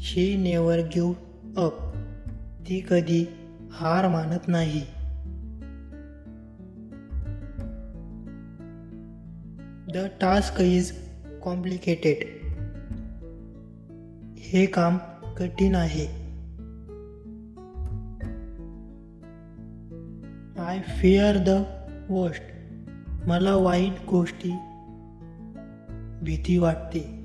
शी never give up. ती कधी हार मानत नाही. The task is complicated. हे काम कठीण आहे. आय फिअर द वर्स्ट मला वाईट गोष्टी भीती वाटते.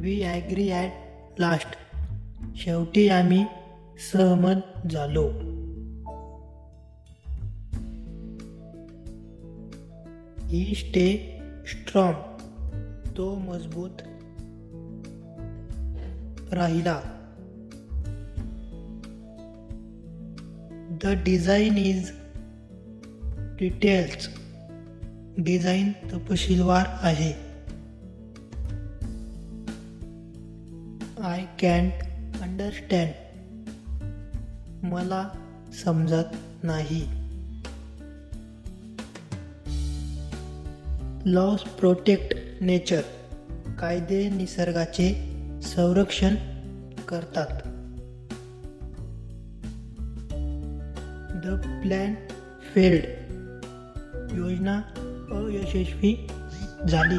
वी ॲग्री ॲट लास्ट शेवटी आम्ही सहमत झालो. ही स्टे स्ट्रॉंग तो मजबूत राहिला. The design is details design तपशीलवार आहे. आय कॅन्ट अंडरस्टँड मला समजत नाही. लॉस प्रोटेक्ट नेचर कायदे निसर्गाचे संरक्षण करतात. द प्लॅन फेल्ड योजना अयशस्वी झाली.